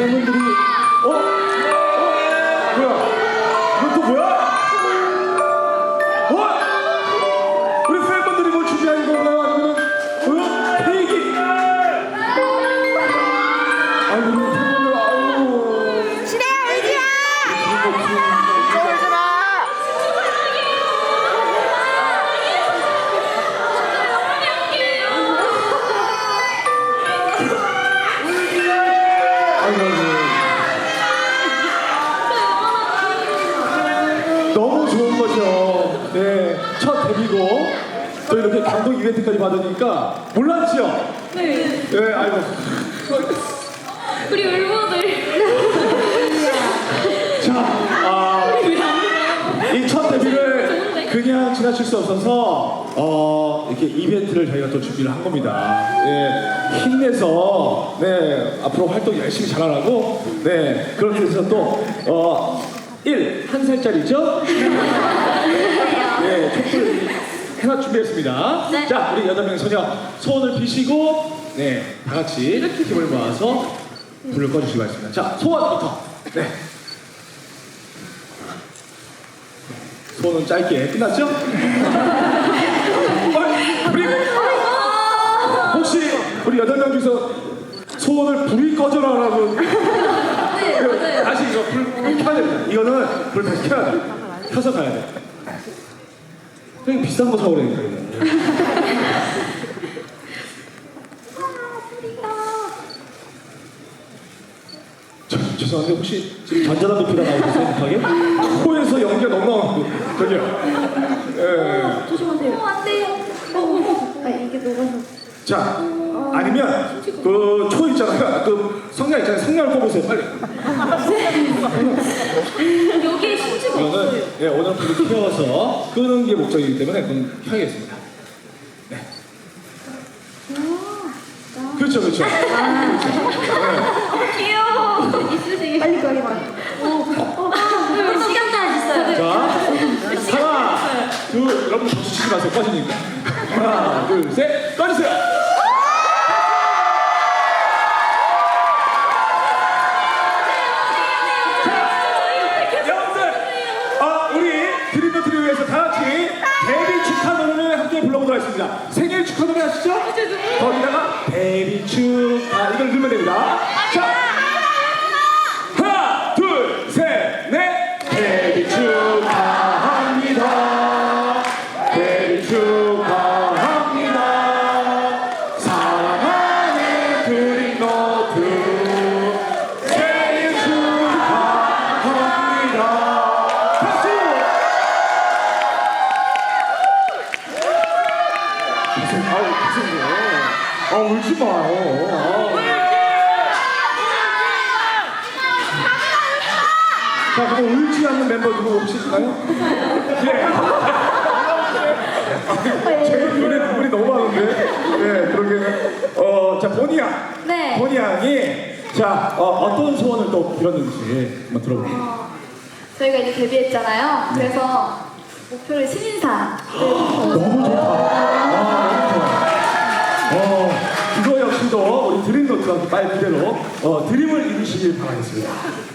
어, 아이고, 아이고. 너무 좋은 거죠. 네, 첫 데뷔고 또 이렇게 감동 이벤트까지 받으니까 몰랐죠? 네. 네, 아이고. 우리 울보들 자, 아, 이 첫 데뷔를 그냥 지나칠 수 없어서 어, 이렇게 이벤트를 저희가 또 준비를 한 겁니다. 예, 힘내서 네 앞으로 활동 열심히 잘하라고 네 그렇게 해서 또 어, 1, 한 살짜리죠? 네, 촛불 해나 준비했습니다. 네. 자, 우리 여덟 명의 소녀 소원을 비시고 네, 다 같이 힘을 모아서 불을 꺼주시기 바랍니다. 자, 소원부터. 네. 소원은 짧게 끝났죠? 어, 우리 혹시 우리 여덟 명 중에서 소원을 불이 꺼져라라고 다시 이거 불, 불 켜야 됩니다. 이거는 불 다시 켜야 돼. 켜서 가야 돼. 형님 비싼 거 사오라니까 이거. 저, 죄송한데 혹시 지금 전자담배 피다 나오고? 급하게? 코에서 연기가 너무 나오는데 저기요. 예. 조심하세요. 어, 안 돼요. 어, 어, 아 이게 녹아서 자, 아니면 그 초 있잖아요. 그 성냥 있잖아요. 성냥을 뽑으세요, 빨리. 어. 여기에 심지가 이거는 없어요. 예, 오늘 불을 켜서 끄는 게 목적이기 때문에 그건 켜야겠습니다. 네. 그렇죠, 그렇죠. 귀여워. 있으시게. 빨리 꺼리 봐. 시간까지 있어요. 자, 하나, 둘, 여러분 박수 치지 마세요. 꺼지니까. 하나, 둘, 셋, 꺼주세요. 데 울지 마요. 아. 자 그럼 울지 않는 멤버 누구 있나요? 예. 제가 눈에 눈물이 너무 많은데. 예 그러게. 어 자 보니 양. 네. 보니 양이 자 어, 어떤 소원을 또 빌었는지 한번 들어볼게요. 어, 저희가 이제 데뷔했잖아요. 그래서 목표를 신인상. 너무 좋다. 말 그대로 어, 드림을 이루시길 바라겠습니다.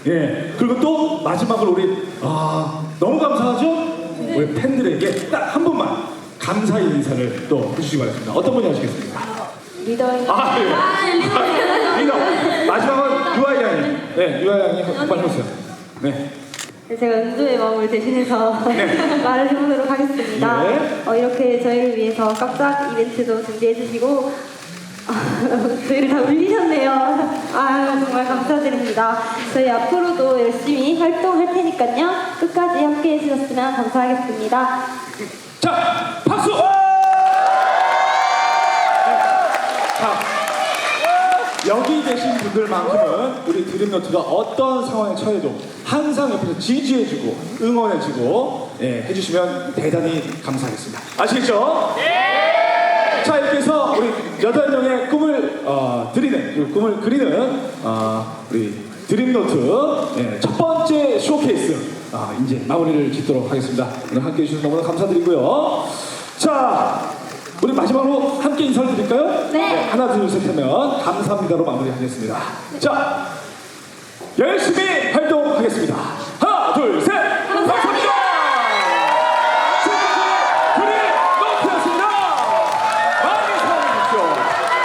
예. 그리고 또 마지막으로 우리 아, 너무 감사하죠? 우리 팬들에게 딱한 분만 감사의 인사를 또 해주시기 바랍니다. 어떤 분이 하시겠습니까? 리더인 아, 예. 아, 리더. 마지막은 유아 양이. 네, 유아 양이 한번 해보세요. 네. 제가 은주의 마음을 대신해서 말을 해보도록 하겠습니다. 네. 어, 이렇게 저희를 위해서 깜짝 이벤트도 준비해주시고 저희를 다 울리셨네요. 아 정말 감사드립니다. 저희 앞으로도 열심히 활동할 테니까요. 끝까지 함께 해주셨으면 감사하겠습니다. 자, 박수! 자, 여기 계신 분들만큼은 우리 드림노트가 어떤 상황에 처해도 항상 옆에서 지지해주고 응원해주고 예, 해주시면 대단히 감사하겠습니다. 아시겠죠? 자 이렇게 해서 우리 여덟 명의 꿈을 어, 드리는 그 꿈을 그리는 어, 우리 드림노트 예, 첫 번째 쇼케이스 아, 이제 마무리를 짓도록 하겠습니다. 오늘 함께 해 주셔서 너무나 감사드리고요. 자 우리 마 마지막으로 함께 인사를 드릴까요? 네. 하나, 둘, 셋 하면 감사합니다로 마무리하겠습니다. 자, 열심히 활동하겠습니다. 하나, 둘, 셋! 감사합니다! 지금까지 그린 노트였습니다. 많이 사랑해주십시오. 많이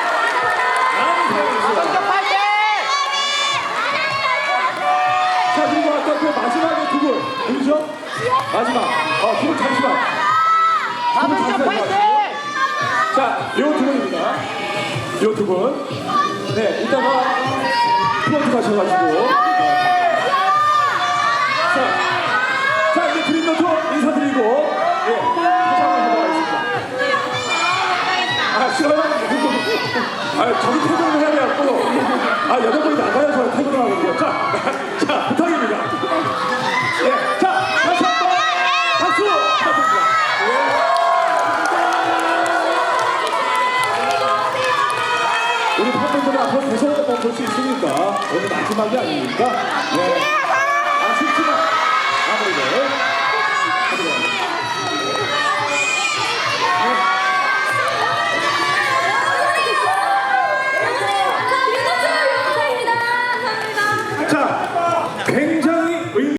사랑해주십시오. 자, 그리고 아까 그 마지막에 두 분, 누구죠? 마지막. 어, 두분 잠시만. 두분 잠시만요. 자, 요 두 분입니다. 요 두 분. 네, 이따가 프론트 가셔가지고. 자, 자, 이제 드림 노트 인사드리고, 예, 포장을 하도록 하겠습니다. 아, 싫어요? 아, 저기 앞으로 계속 볼수 있으니까 오늘 마지막이 아니니까 네.